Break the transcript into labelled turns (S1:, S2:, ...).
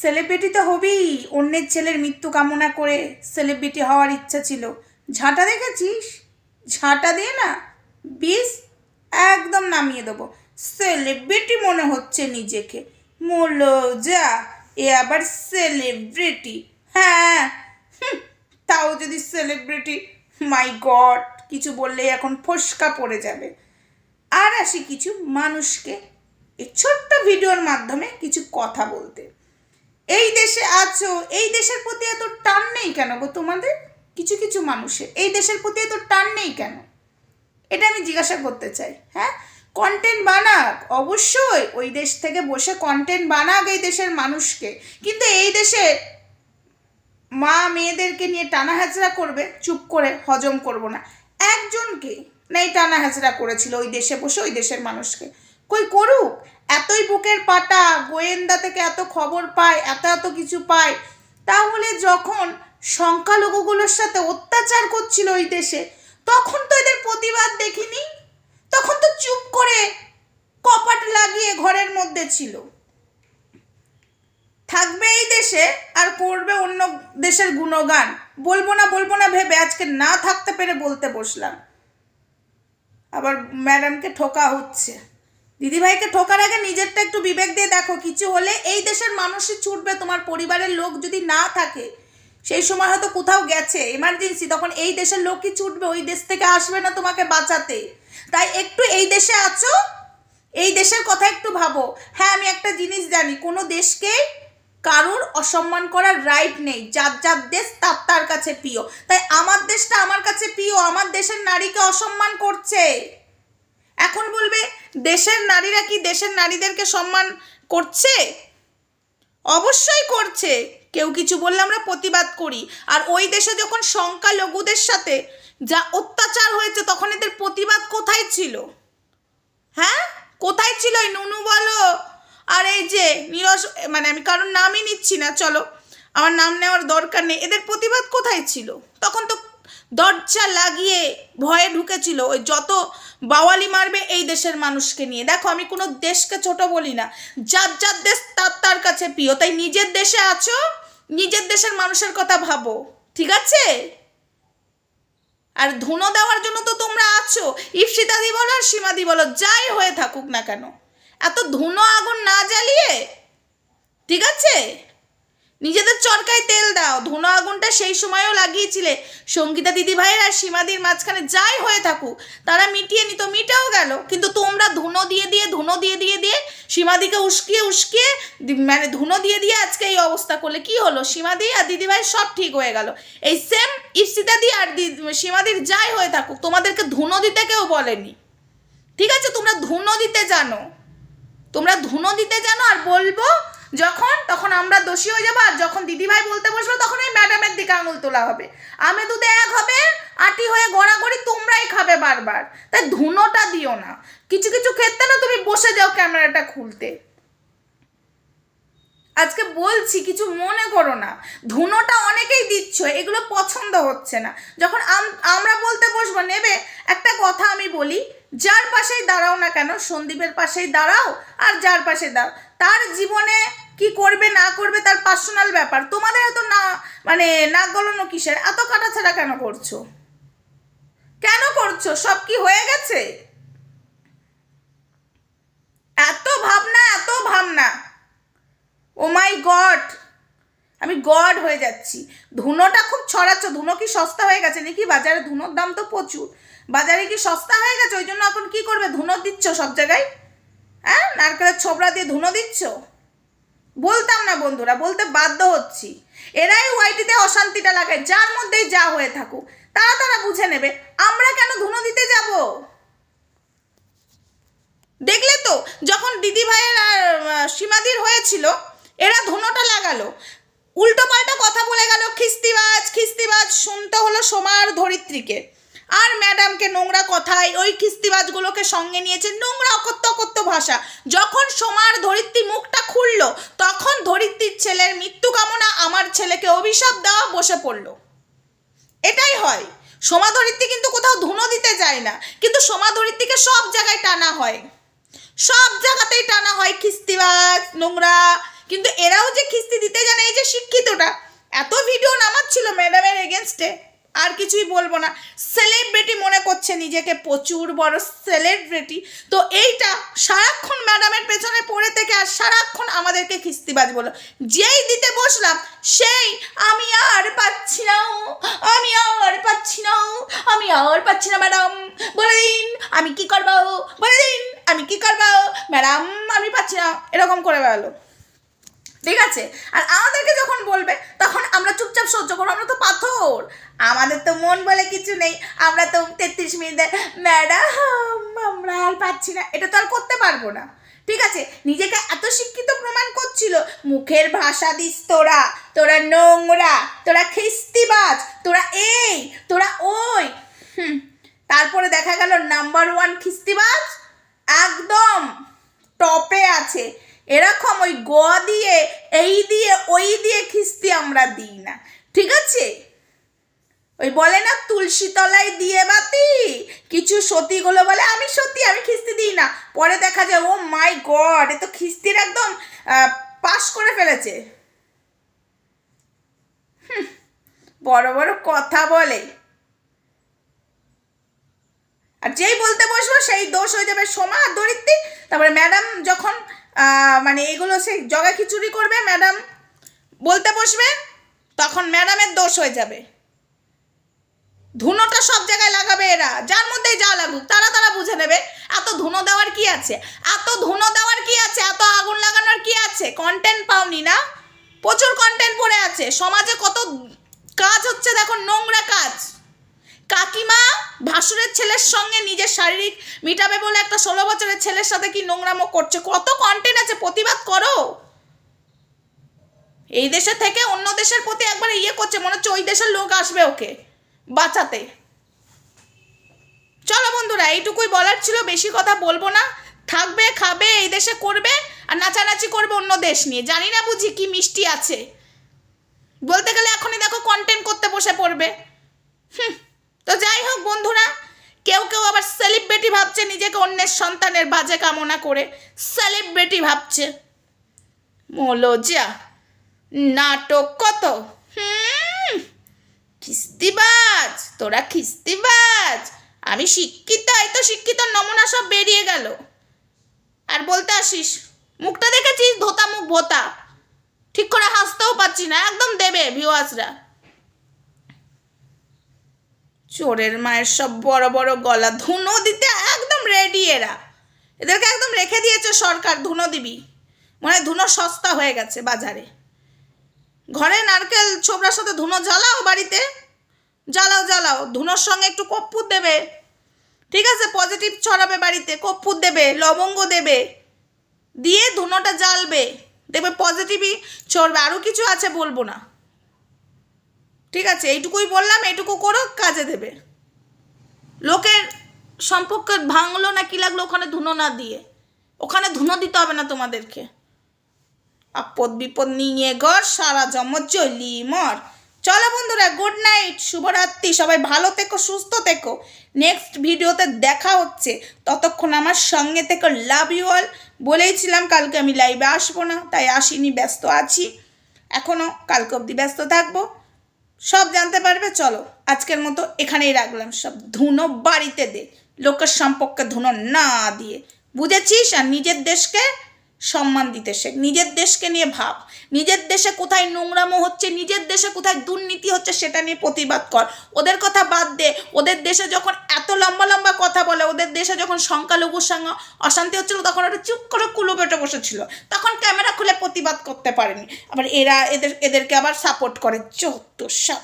S1: Celebrity তো হবি অন্যের ছেলের মৃত্যু কামনা করে সেলিব্রিটি হওয়ার ইচ্ছা ছিল। ঝাঁটা দেখেছিস? ঝাঁটা দিয়ে না। বিষ একদম নামিয়ে দেবো। সেলিব্রিটি মনে হচ্ছে নিজেকে। মোলো যা এ আবার সেলিব্রিটি হ্যাঁ তাও যদি সেলিব্রিটি মাই গড কিছু বললেই এখন ফসকা পড়ে যাবে। আর আসি কিছু মানুষকে। এই ছোট্ট ভিডিওর মাধ্যমে কিছু কথা বলতে। এই দেশে আছো, এই দেশের প্রতি এত টান নেই কেন গো তোমাদের? কিছু কিছু মানুষের। এই দেশের প্রতি এত টান নেই কেন? এটা আমি জিজ্ঞাসা করতে চাই হ্যাঁ? কন্টেন্ট বানাক, অবশ্যই। ওই দেশ থেকে বসে কন্টেন্ট বানাক এই দেশের মানুষকে। কিন্তু এই দেশে মা মেয়েদেরকে নিয়ে টানা হাজরা করবে, চুপ করে হজম করব না। একজনকে না এই টানা হাজরা করেছিল ওই দেশে বসে, ওই দেশের মানুষকে। কই করুক? এতই বুকের পাটা, গোয়েন্দা থেকে এত খবর পায়, এত এত কিছু পায়। তাহলে যখন সংখ্যালঘুগুলোর সাথে অত্যাচার করছিল ওই দেশে, তখন তো এদের প্রতিবাদ দেখিনি? তখন তো চুপ করে কপাট লাগিয়ে ঘরের মধ্যে ছিল। থাকবে এই দেশে আর করবে অন্য দেশের গুণগান। বলব না বলব না ভেবে আজকে না থাকতে পেরে বলতে বসলাম। আবার ম্যাডামকে ঠোকা হচ্ছে। দিদিভাইকে ঠোকার আগে নিজেরটা একটু বিবেক দিয়ে দেখো, কিছু হলে এই দেশের মানুষই ছুটবে, তোমার পরিবারের লোক যদি না থাকে, সেই সময় হয়তো কোথাও গেছে এমার্জেন্সি তখন এই দেশের লোক কি ছুটবে, ওই দেশ থেকে আসবে না তোমাকে বাঁচাতে। তাই একটু এই দেশে আছো, এই দেশের কথা একটু ভাবো। হ্যাঁ আমি একটা জিনিস জানি, কোনো দেশকে কারোর অসম্মান করার রাইট নেই, যার যার দেশ তার তার কাছে প্রিয়। তাই আমার দেশটা আমার কাছে প্রিয়, আমার দেশের নারীকে অসম্মান করছে। এখন বলবে, দেশের নারীরা কি দেশের নারীদেরকে সম্মান করছে? অবশ্যই করছে। কেউ কিছু বললে আমরা প্রতিবাদ করি। আর ওই দেশে যখন সংখ্যালঘুদের সাথে যা অত্যাচার হয়েছে, তখন এদের প্রতিবাদ কোথায় ছিল? হ্যাঁ? কোথায় ছিল? এই নুনু বলো। আর এই যে নিরস মানে আমি কারোর নামই নিচ্ছি না, চলো। আমার নাম নেওয়ার দরকার নেই। এদের প্রতিবাদ কোথায় ছিল? তখন তো দরজা লাগিয়ে ভয়ে ঢুকেছিল। ওই যত বাওয়ালি মারবে এই দেশের মানুষকে নিয়ে। দেখো, আমি কোনো দেশকে ছোট বলি না। যার যার দেশ, তার তার কাছে প্রিয়। তাই নিজের দেশে আছো, নিজের দেশের মানুষের কথা ভাবো। ঠিক আছে? আর ধুনো দেওয়ার জন্য তো তোমরা আছো। ইপসিতাদি বলো আর সীমাদি বলো, যাই হয়ে থাকুক না কেন। এত ধুনো আগুন না জ্বালিয়ে, ঠিক আছে? নিজেদের চরকায় তেল দাও। ধুনো আগুনটা সেই সময়ও লাগিয়েছিলে। সঙ্গীতা দিদি ভাইয়ের আর সীমাদির মাঝখানে যাই হয়ে থাকুক, তারা মিটিয়ে নিত মিটাও গেল। কিন্তু তোমরা ধুনো দিয়ে দিয়ে, ধুনো দিয়ে দিয়ে দিয়ে সীমাদিকে উস্কিয়ে উস্কিয়ে মানে ধুনো দিয়ে দিয়ে আজকে এই অবস্থা করলে কি হলো? সীমাদি আর দিদি ভাই সব ঠিক হয়ে গেল। এই সেম ইপসিতাদি আর দি- সীমাদির যাই হয়ে থাকুক, তোমাদেরকে ধুনো দিতে কেউ বলেনি। ঠিক আছে, তোমরা ধুনো দিতে জানো। তোমরা ধুনো দিতে জানো আর বলব যখন, তখন আমরা দোষী হয়ে যাব, আর যখন দিদিভাই বলতে বসবো, তখন এই ম্যাডামের দিকে আঙুল তোলা হবে। আমি দুধে এক হবে, আটি হয়ে গড়াগড়ি তোমরাই খাবে বারবার। তাই ধুনোটা দিও না। কিছু কিছু ক্ষেত্রে না তুমি বসে যাও ক্যামেরাটা খুলতে। আজকে বলছি, কিছু মনে করো না। ধুনোটা অনেকেই দিচ্ছ, এগুলো পছন্দ হচ্ছে না। যখন আম- আমরা বলতে বসবো, নেবে, একটা কথা আমি বলি, যার পাশেই দাঁড়াও না কেন, সন্দীপের পাশেই দাঁড়াও, আর যার পাশে দাঁড়াও। তার জীবনে কি করবে, না করবে তার পার্সোনাল ব্যাপার। তোমাদের এত না মানে নাক গলানো কিসের? এত কাটাছাড়া কেন করছ? কেন করছ? সব কি হয়ে গেছে? এত ভাবনা এত ভাবনা। ও মাই গড আমি গড হয়ে যাচ্ছি। ধুনোটা খুব ছড়াচ্ছ। ধুনো কি সস্তা হয়ে গেছে নাকি? বাজারে ধুনোর দাম তো প্রচুর। বাজারে কি সস্তা হয়ে গেছে? ওই জন্য এখন কি করবে? ধুনো দিচ্ছ সব জায়গায়? হ্যাঁ? নারকেলের ছোবড়া দিয়ে ধুনো দিচ্ছ? বলতাম না বন্ধুরা, বলতে বাধ্য হচ্ছি। এরাই ওয়াইটিতে অশান্তিটা লাগায়, যার মধ্যেই যা হয়ে থাকুক। তারা তারা বুঝে নেবে, আমরা কেন ধুনো দিতে যাব? দেখলে তো, যখন দিদি ভাইয়ের সীমাদির হয়েছিল, এরা ধুনোটা লাগালো। উল্টো পাল্টা কথা বলে গেল, খিস্তিবাজ খিস্তিবাজ, শুনতে হলো সোমার ধরিত্রীকে। আর ম্যাডামকে নোংরা কথায় ওই খিস্তিবাজগুলোকে সঙ্গে নিয়েছে নোংরা অকত্য অকত্য ভাষা। যখন সোমার ধরিত্রী মুখটা খুললো, তখন ধরিত্রীর ছেলের মৃত্যু কামনা আমার ছেলেকে অভিশাপ দেওয়া বসে পড়ল। এটাই হয়। সোমা ধরিত্রী কিন্তু কোথাও ধুনো দিতে যায় না, কিন্তু সোমা ধরিত্রীকে সব জায়গায় টানা হয়। সব জায়গাতেই টানা হয় খিস্তিবাজ নোংরা, কিন্তু এরাও যে খিস্তি দিতে জানে, এই যে শিক্ষিতটা, এত ভিডিও নামাচ্ছিল ম্যাডামের এগেনস্টে আর কিছুই বলব না। সেলিব্রিটি মনে করছে নিজেকে প্রচুর বড় সেলিব্রিটি তো এইটা সারাক্ষণ ম্যাডামের পেছনে পড়ে থেকে আর সারাক্ষণ আমাদেরকে খিস্তিবাজ বলো। যেই দিতে বসলাম, সেই আমি আর পাচ্ছি না। আমি আর পাচ্ছি না। আমি আর পাচ্ছি না ম্যাডাম বলে দিন, আমি কি করব? বলে দিন, আমি কি করব? ম্যাডাম আমি পাচ্ছি না। এরকম করে বেরোলো ঠিক আছে? আর আমাদেরকে যখন বলবে, তখন আমরা চুপচাপ সহ্য করব আমরা তো পাথর আমাদের তো মন বলে কিছু নেই। আমরা তো তেত্রিশ মিনিটে, ম্যাডাম, আমরা আর পাচ্ছি না। এটা তো আর করতে পারব না। ঠিক আছে? নিজেকে এত শিক্ষিত প্রমাণ করছিল। মুখের ভাষা দিস তোরা। তোরা নোংরা। তোরা খিস্তিবাজ। তোরা এই, তোরা ওই। হুম। তারপরে দেখা গেল নাম্বার ওয়ান খিস্তিবাজ একদম টপে আছে। এরকম ওই গ দিয়ে, এই দিয়ে, ওই দিয়ে খিস্তি আমরা দিই না। ঠিক আছে? ওই বলে না, তুলসী তলায় দিয়ে বাতি। কিছু সতীগুলো বলে, আমি সত্যি আমি খিস্তি দিই না। পরে দেখা যায় ও মাই গড এ তো খিস্তির একদম পাশ করে ফেলেছে। বড় বড় কথা বলে। আর যেই বলতে বসবো, সেই দোষ হয়ে যাবে সোমা আর দরিদ্রি। তারপরে ম্যাডাম যখন মানে এগুলো সেই জগা খিচুড়ি করবে, ম্যাডাম বলতে বসবে, তখন ম্যাডামের দোষ হয়ে যাবে। ধুনোটা সব জায়গায় লাগাবে এরা। যার মধ্যেই যা লাগুক, তারা তারা বুঝে নেবে। এত ধুনো দেওয়ার কি আছে? এত ধুনো দেওয়ার কি আছে? এত আগুন লাগানোর কি আছে? কন্টেন্ট পাওনি না? প্রচুর কন্টেন্ট পড়ে আছে। সমাজে কত কাজ হচ্ছে, দেখো, নোংরা কাজ। কাকিমা ভাসুরের ছেলের সঙ্গে নিজের শারীরিক মিটাবে বলে একটা ষোলো বছরের ছেলের সাথে কি নোংরামো করছে? কত কন্টেন্ট আছে? প্রতিবাদ করো। এই দেশে থেকে অন্য দেশের প্রতি একবার ইয়ে করছে, মনে হচ্ছে ওই দেশের লোক আসবে ওকে। বাঁচাতে। চলো বন্ধুরা, এইটুকুই বলার ছিল, বেশি কথা বলব না। থাকবে, খাবে, এই দেশে করবে, আর নাচানাচি করবে অন্য দেশ নিয়ে। জানি না বুঝি কি মিষ্টি আছে। বলতে গেলে এখনই দেখো কন্টেন্ট করতে বসে পড়বে। হুম, তো যাই হোক বন্ধুরা, কেউ কেউ আবার সেলিব্রিটি ভাবছে নিজেকে অন্যের সন্তানের বাজে কামনা করে। সেলিব্রিটি ভাবছে। মোলজা নাটক কত? খিস্তিবাজ, তোরা খিস্তিবাজ। আমি শিক্ষিত, এই তো শিক্ষিত নমুনা সব বেরিয়ে গেল। আর বলতে আসিস, মুখটা দেখেছিস? ধোতা মুখ ভোতা। ঠিক করে হাসতেও পাচ্ছি না, একদম দেবে ভিউয়ার্সরা চোরের মায়ের সব বড় বড় গলা, ধুনো দিতে একদম রেডি এরা। এদেরকে একদম রেখে দিয়েছে সরকার, ধুনো দিবি। মনে হয় ধুনো সস্তা হয়ে গেছে বাজারে। ঘরে নারকেল ছোবড়ার সাথে ধুনো জ্বালাও বাড়িতে। জ্বালাও জ্বালাও। ধুনোর সঙ্গে একটু কর্পূর দেবে। ঠিক আছে? পজিটিভ ছড়াবে বাড়িতে। কর্পূর দেবে, লবঙ্গ দেবে। দিয়ে ধুনোটা জ্বালবে। দেখবে পজিটিভই ছড়বে। আরও কিছু আছে বলব না। ঠিক আছে? এইটুকুই বললাম, এইটুকু করো, কাজে দেবে। লোকের সম্পর্ক ভাঙলো না, কি লাগল ওখানে ধুনো না দিয়ে? ওখানে ধুনো দিতে হবে না তোমাদেরকে। আপদ বিপদ নিয়ে ঘর সারা জম চলি মর। চলো বন্ধুরা গুড নাইট শুভরাত্রি, সবাই ভালো থেকো, সুস্থ থেকো। নেক্সট ভিডিওতে দেখা হচ্ছে। ততক্ষণ আমার সঙ্গে থেকো লাভ ইউ অল বলেইছিলাম কালকে আমি লাইভে আসব না, তাই আসিনি, ব্যস্ত আছি। এখনও কালকে অবধি ব্যস্ত থাকব। সব জানতে পারবে, চলো। আজকের মতো এখানেই রাখলাম। সব ধুনো বাড়িতে দে। লোকের সম্পর্কে ধুনো না দিয়ে। বুঝেছিস? আর নিজের দেশকে সম্মান দিতে শেখ। নিজের দেশকে নিয়ে ভাব। নিজের দেশে কোথায় নোংরামো হচ্ছে, নিজের দেশে কোথায় দুর্নীতি হচ্ছে সেটা নিয়ে প্রতিবাদ কর। ওদের কথা বাদ দে। ওদের দেশে যখন এত লম্বা লম্বা কথা বলে, ওদের দেশে যখন সংখ্যালঘুর সঙ্গে অশান্তি হচ্ছিল, তখন ওরা চুপ করে কুলো পেটে বসেছিল। তখন ক্যামেরা খুলে প্রতিবাদ করতে পারেনি। আবার এরা এদের, এদেরকে আবার সাপোর্ট করে। চোদ্দ সব